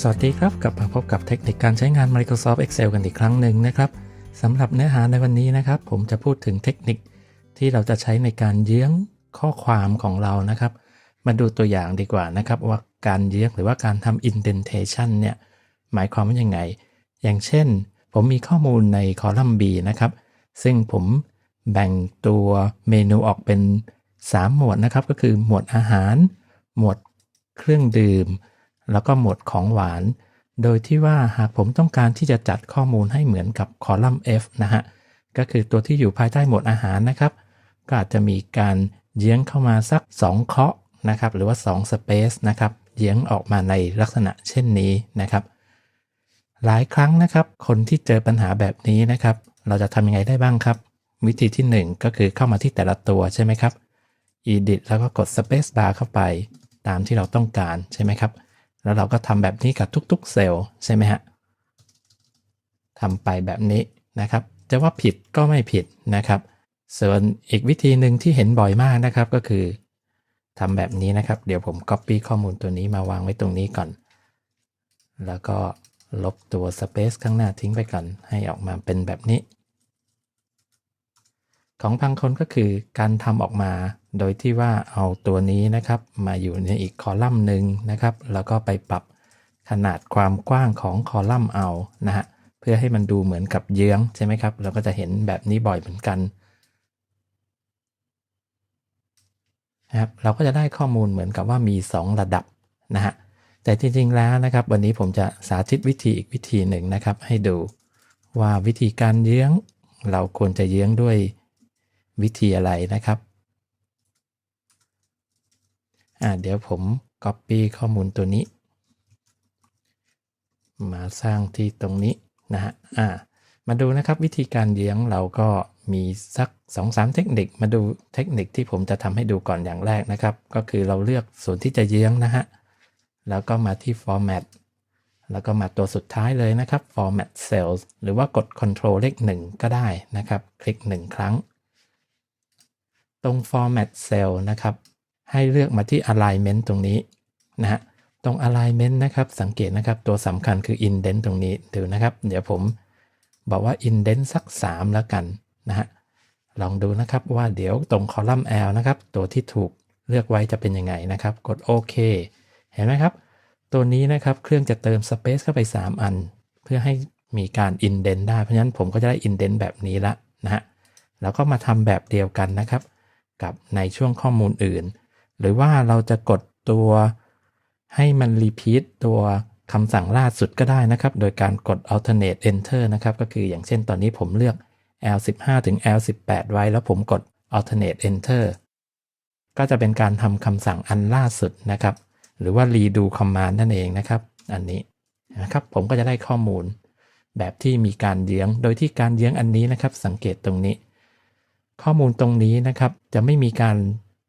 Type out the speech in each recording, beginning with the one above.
สวัสดีครับ กลับมาพบกับเทคนิคการใช้งาน Microsoft Excel กันอีกครั้งหนึ่งนะครับสำหรับเนื้อหาในวันนี้นะครับ ผมจะพูดถึงเทคนิคที่เราจะใช้ในการเยื้องข้อความของเรานะครับ มาดูตัวอย่างดีกว่านะครับ ว่าการเยื้องหรือว่าการทำ indentation เนี่ยหมายความว่ายังไง อย่างเช่น ผมมีข้อมูลในคอลัมน์ B นะครับ ซึ่งผมแบ่งตัวเมนูออกเป็น 3 หมวดนะครับ ก็คือหมวดอาหาร หมวดเครื่องดื่ม แล้วก็หมวดของหวาน โดยที่ว่าหากผมต้องการที่จะจัดข้อมูลให้เหมือนกับคอลัมน์ F นะฮะ ก็คือตัวที่อยู่ภายใต้หมวดอาหารนะครับ ก็อาจจะมีการเยื้องเข้ามาสัก 2 เคาะนะครับ หรือว่า 2 Space นะครับเยื้องออกมาในลักษณะเช่นนี้นะครับ หลายครั้งนะครับ คนที่เจอปัญหาแบบนี้นะครับ เราจะทำยังไงได้บ้างครับ วิธีที่ 1 ก็คือเข้ามาที่แต่ละตัวใช่ไหมครับ edit แล้วก็กด space bar เข้าไป ตามที่เราต้องการใช่ไหมครับ แล้วเราก็ทำแบบนี้กับทุกๆเซลล์ใช่ไหมฮะทำไปแบบนี้นะครับ จะว่าผิดก็ไม่ผิดนะครับ ส่วนอีกวิธีหนึ่งที่เห็นบ่อยมากนะครับก็คือทำแบบนี้นะครับ เดี๋ยวผม Copy ข้อมูลตัวนี้มาวางไว้ตรงนี้ก่อน แล้วก็ลบตัว Space ข้างหน้าทิ้งไปก่อน ให้ออกมาเป็นแบบนี้ ของบางคนก็คือการทำออกมา โดยที่ว่าเอาตัวนี้นะครับ มาอยู่ในอีกคอลัมน์หนึ่งนะครับ แล้วก็ไปปรับขนาดความกว้างของคอลัมน์เอานะฮะเพื่อให้มันดูเหมือนกับเยื้องใช่ไหมครับ เราก็จะเห็นแบบนี้บ่อยเหมือนกันนะครับเราก็จะได้ข้อมูลเหมือนกับว่ามี 2 ระดับนะฮะแต่จริงๆแล้วนะครับ วันนี้ผมจะสาธิตวิธีอีกวิธีหนึ่งนะครับ ให้ดูว่าวิธีการเยื้อง เราควรจะเยื้องด้วย วิธีอะไรนะครับ เดี๋ยวผม Copy ข้อมูลตัวนี้ มาสร้างที่ตรงนี้นะฮะมาดูนะครับวิธีการเยื้องเราก็มีสัก 2-3 เทคนิคมาดูเทคนิคที่ผมจะทำให้ดูก่อนอย่างแรกนะครับ ก็คือเราเลือกส่วนที่จะเยื้องนะฮะแล้วก็มาที่ format แล้วก็มาตัวสุดท้ายเลยนะครับ format cells หรือว่ากด control เลข1ก็ได้นะครับ คลิก 1 ครั้ง ตรง format cell นะครับ ให้เลือกมาที่ alignment ตรงนี้นะฮะ ตรง alignment นะครับ สังเกตนะครับ ตัวสำคัญคือ indent ตรงนี้ดูนะครับ เดี๋ยวผมบอกว่า indent สัก 3 แล้วกันนะฮะ ลองดูนะครับว่าเดี๋ยวตรง column L นะครับ ตัวที่ถูกเลือกไว้จะเป็นยังไงนะครับ กดโอเค เห็นไหมครับ ตัวนี้นะครับ เครื่องจะเติม space เข้าไป 3 อัน เพื่อให้มีการ indent ได้ เพราะฉะนั้นผมก็จะได้ indent แบบนี้ละนะฮะ แล้วก็มาทำแบบเดียวกันนะครับ กับในช่วงข้อมูลอื่น หรือว่าเราจะกดตัวให้มัน repeat ตัวคำสั่งล่าสุดก็ได้นะครับ โดยการกด alternate enter นะครับ ก็คืออย่างเช่นตอนนี้ผมเลือก L15 ถึง L18 ไว้ แล้วผมกด alternate enter ก็จะเป็นการทำคำสั่งอันล่าสุดนะครับ หรือว่า redo command นั่นเองนะครับ อันนี้นะครับผมก็จะได้ข้อมูลแบบที่มีการเยื้อง โดยที่การเยื้องอันนี้นะครับ สังเกตตรงนี้ ข้อมูลตรงนี้นะครับ จะไม่มีการ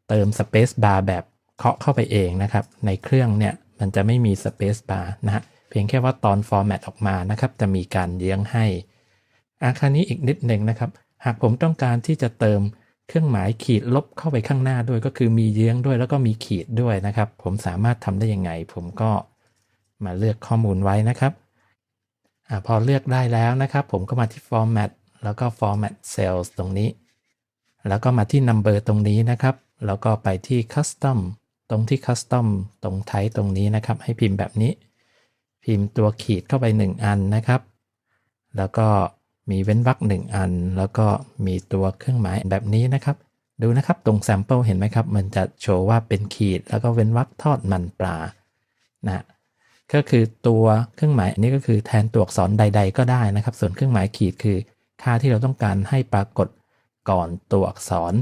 เติม space bar แบบเคาะเข้าไปเองนะครับ ในเครื่องเนี่ยมันจะไม่มี space bar นะฮะเพียงแค่ว่าตอน format ออกมานะครับ จะมีการเยื้องให้อาคารนี้อีกนิดหนึ่งนะครับ หากผมต้องการที่จะเติมเครื่องหมายขีดลบเข้าไปข้างหน้าด้วยก็คือมีเยื้องด้วยแล้วก็มีขีดด้วยนะครับ ผมสามารถทำได้ยังไง ผมก็มาเลือกข้อมูลไว้นะครับอพอเลือกได้แล้วนะครับ ผมก็มาที่ format แล้วก็ format cells ตรงนี้ แล้วก็มาที่ number ตรงนี้นะครับ แล้วก็ไปที่ custom ตรงที่ custom ตรง type ตรงนี้นะครับ ให้พิมพ์แบบนี้ พิมพ์ตัวขีดเข้าไป 1 อันนะครับ แล้วก็มีเว้นวรรคหนึ่งอัน แล้วก็มีตัวเครื่องหมายแบบนี้นะครับ ดูนะครับตรง sample เห็นไหมครับ มันจะโชว์ว่าเป็นขีด แล้วก็เว้นวรรคทอดมันปลานะก็คือตัวเครื่องหมายอันนี้ก็คือแทนตัวอักษรใด ๆ ก็ได้นะครับ ส่วนเครื่องหมายขีดคือค่าที่เราต้องการให้ปรากฏ ก่อนตัวอักษร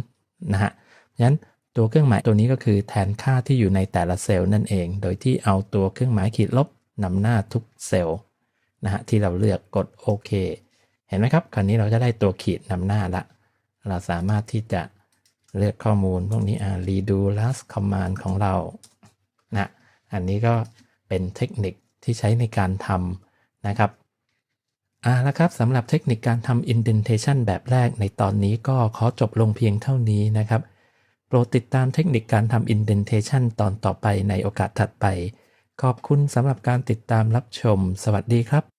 นะฮะฉะนั้นตัวเครื่องหมายตัวนี้ก็คือแทนค่าที่อยู่ในแต่ละเซลล์นั่นเอง โดยที่เอาตัวเครื่องหมายขีดลบนำหน้าทุกเซลล์นะฮะที่เราเลือกกดโอเคเห็นไหมครับ คราวนี้เราจะได้ตัวขีดนำหน้าละ เราสามารถที่จะเลือกข้อมูลพวกนี้อ่า redo last command ของเรานะอันนี้ก็เป็นเทคนิคที่ใช้ในการทำนะครับ อ่าแล้วครับสำหรับเทคนิคการทำ indentation แบบแรกในตอนนี้ก็ขอจบลงเพียงเท่านี้นะครับ โปรดติดตามเทคนิคการทำ indentation ตอนต่อไปในโอกาสถัดไป ขอบคุณสำหรับการติดตามรับชม สวัสดีครับ